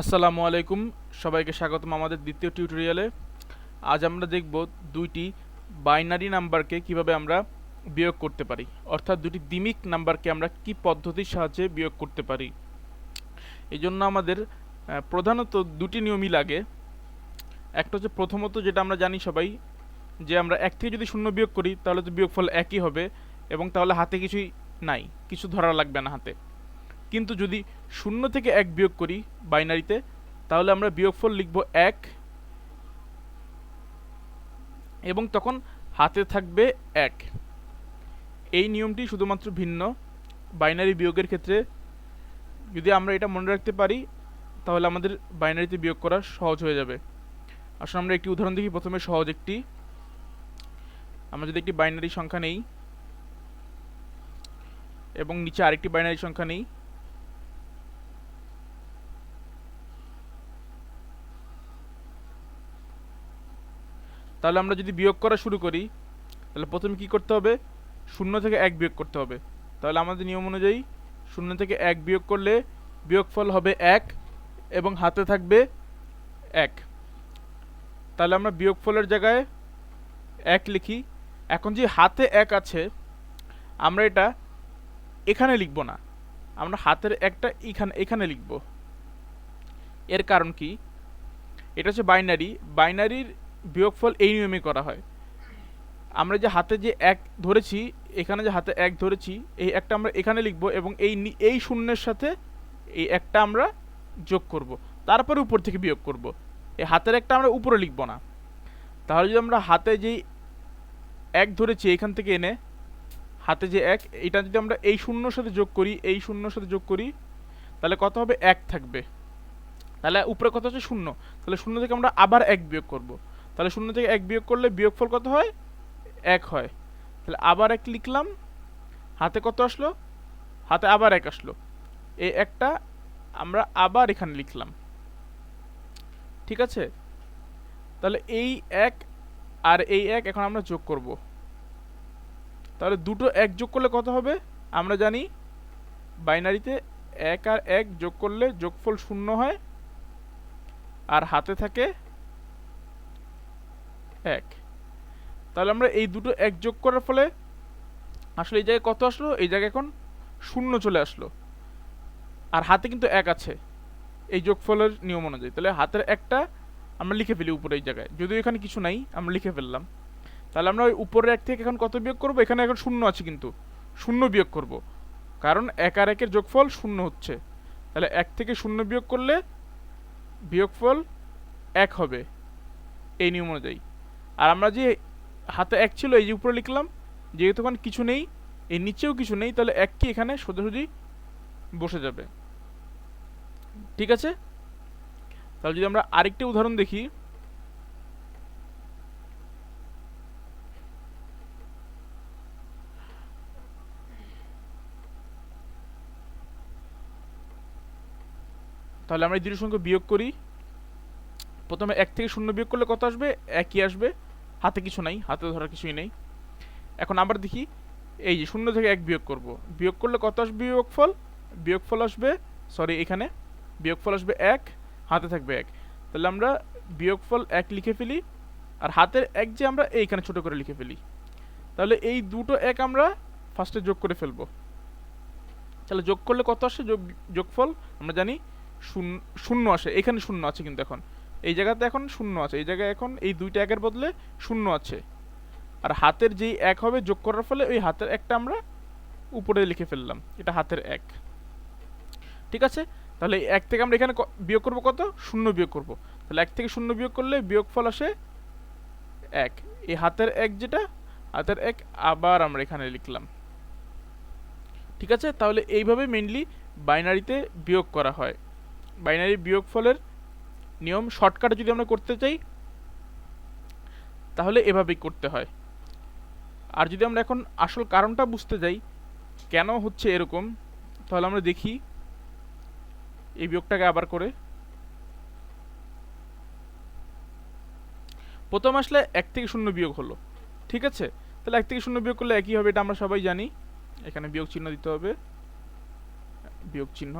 আসসালামু আলাইকুম, সবাইকে স্বাগতম আমাদের দ্বিতীয় টিউটোরিয়ালে আজ আমরা দেখব দুইটি বাইনারি নাম্বারকে কীভাবে আমরা বিয়োগ করতে পারি, অর্থাৎ দুটি দ্বিমিক নাম্বারকে আমরা কি পদ্ধতির সাহায্যে বিয়োগ করতে পারি। এই জন্য আমাদের প্রধানত দুটি নিয়মই লাগে। একটা হচ্ছে প্রথমত যেটা আমরা জানি সবাই, যে আমরা এক থেকে যদি শূন্য বিয়োগ করি, তাহলে তো বিয়োগফল একই হবে এবং তাহলে হাতে কিছুই নাই, কিছু ধরা লাগবে না হাতে। কিন্তু যদি শূন্য থেকে এক বিয়োগ করি বাইনারিতে, তাহলে আমরা বিয়োগফল লিখব এক। এবং তখন হাতে থাকবে এক। এই নিয়মটি শুধুমাত্র ভিন্ন। বাইনারি বিয়োগের ক্ষেত্রে যদি আমরা এটা মনে রাখতে পারি, তাহলে আমাদের বাইনারিতে বিয়োগ করা সহজ হয়ে যাবে। আসলে আমরা একটি উদাহরণ দেখি, প্রথমে সহজ একটি। আমরা যদি একটি বাইনারি সংখ্যা নেই এবং নিচে আরেকটি বাইনারি সংখ্যা নেই তাহলে আমরা যদি বিয়োগ করা শুরু করি, তাহলে প্রথমে কি করতে হবে? শূন্য থেকে এক বিয়োগ করতে হবে। তাহলে আমাদের নিয়ম অনুযায়ী শূন্য থেকে এক বিয়োগ করলে বিয়োগফল হবে এক এবং হাতে থাকবে এক। তাহলে আমরা বিয়োগফলের জায়গায় এক লিখি। এখন যে হাতে এক আছে, আমরা এটা এখানে লিখব না। আমরা হাতের একটা এখানে এখানে লিখব। এর কারণ কি? এটা হচ্ছে বাইনারি। বাইনারির বিয়োগফল এই নিয়মে করা হয়। আমরা যে হাতে যে এক ধরেছি, এখানে যে হাতে এক ধরেছি, এই একটা আমরা এখানে লিখব এবং এই এই শূন্যের সাথে এই একটা আমরা যোগ করব। তারপরে উপর থেকে বিয়োগ করব। এই হাতের একটা আমরা উপরে লিখব না। তাহলে যদি আমরা হাতে যেই এক ধরেছি এখান থেকে এনে, হাতে যে এক, এটা যদি আমরা এই শূন্যর সাথে যোগ করি, এই শূন্যর সাথে যোগ করি, তাহলে কত হবে? এক থাকবে। তাহলে উপরে কত হচ্ছে শূন্য। তাহলে শূন্য থেকে আমরা আবার এক বিয়োগ করব। তাহলে শূন্য থেকে এক বিয়োগ করলে বিয়োগফল কত হয়? এক হয়। তাহলে আবার এক লিখলাম। হাতে কত আসলো? হাতে আবার এক আসলো। এই একটা আমরা আবার এখানে লিখলাম। ঠিক আছে? তাহলে এই এক আর এই এক এখন আমরা যোগ করব। তাহলে দুটো এক যোগ করলে কত হবে? আমরা জানি বাইনারিতে এক আর এক যোগ করলে যোগফল শূন্য হয়। আর হাতে থাকে এক। তাহলে আমরা এই দুটো এক যোগ করার ফলে আসলে এই জায়গায় কত আসলো? এই জায়গায় এখন শূন্য চলে আসলো। আর হাতে কিন্তু এক আছে। এই যোগফলের নিয়ম অনুযায়ী। তাহলে হাতের একটা আমরা লিখে ফেলি উপরে এই জায়গায়। যদিও এখানে কিছু নাই, আমরা লিখে ফেললাম। তাহলে আমরা ওই উপরের এক থেকে এখন কত বিয়োগ করব? এখানে এখন শূন্য আছে কিন্তু। শূন্য বিয়োগ করব। কারণ এক আর একের যোগফল শূন্য হচ্ছে। তাহলে এক থেকে শূন্য বিয়োগ করলে বিয়োগফল এক হবে। এই নিয়ম অনুযায়ী। আর আমরা যে হাতে এক ছিল, এই যে উপরে লিখলাম, যেহেতু ওখানে কিছু নেই, এর নিচেও কিছু নেই, তাহলে এক কি এখানে সোজাসুজি বসে যাবে। ঠিক আছে? তাহলে যদি আমরা আরেকটি উদাহরণ দেখি। তাহলে আমরা এই দুটি সংখ্যা বিয়োগ করি। প্রথমে এক থেকে শূন্য বিয়োগ করলে কত আসবে? একই আসবে। হাতে কিছু নাই, হাতে ধরার কিছুই নেই। এখন আবার দেখি, এই যে শূন্য থেকে এক বিয়োগ করব। বিয়োগ করলে কত আসবে বিয়োগফল? বিয়োগফল আসবে সরি এখানে। বিয়োগফল আসবে এক, হাতে থাকবে এক। তাহলে আমরা বিয়োগফল এক লিখে ফেলি, আর হাতের এক যে আমরা এইখানে ছোট করে লিখে ফেলি। তাহলে এই দুটো এক আমরা ফার্স্টে যোগ করে ফেলব। তাহলে যোগ করলে কত আসে? যোগ, যোগফল, আমরা জানি, শূন্য শূন্য আসে। এখানে শূন্য আছে কিন্তু এখন। এই জায়গাতে এখন শূন্য আছে, এই জায়গায় এখন এই দুইটা একের বদলে শূন্য আছে। আর হাতের যেই এক হবে যোগ করার ফলে ওই হাতের একটা আমরা উপরে লিখে ফেললাম, এটা হাতের এক। ঠিক আছে? তাহলে এক থেকে আমরা এখানে বিয়োগ করব কত? শূন্য বিয়োগ করব। তাহলে এক থেকে শূন্য বিয়োগ করলে বিয়োগফল আসে এক। এই হাতের এক যেটা, হাতের এক আবার আমরা এখানে লিখলাম। ঠিক আছে? তাহলে এইভাবে মেনলি বাইনারিতে বিয়োগ করা হয়। বাইনারি বিয়োগফলের নিয়ম শর্টকাটে যদি আমরা করতে চাই, তাহলে এভাবেই করতে হয়। আর যদি আমরা এখন আসল কারণটা বুঝতে যাই, কেন হচ্ছে এরকম, তাহলে আমরা দেখি এই বিয়োগটাকে আবার করে। প্রথম আসলে এক থেকে শূন্য বিয়োগ হলো, ঠিক আছে? তাহলে এক থেকে শূন্য বিয়োগ করলে একই হবে, এটা আমরা সবাই জানি। এখানে বিয়োগ চিহ্ন দিতে হবে। বিয়োগ চিহ্ন।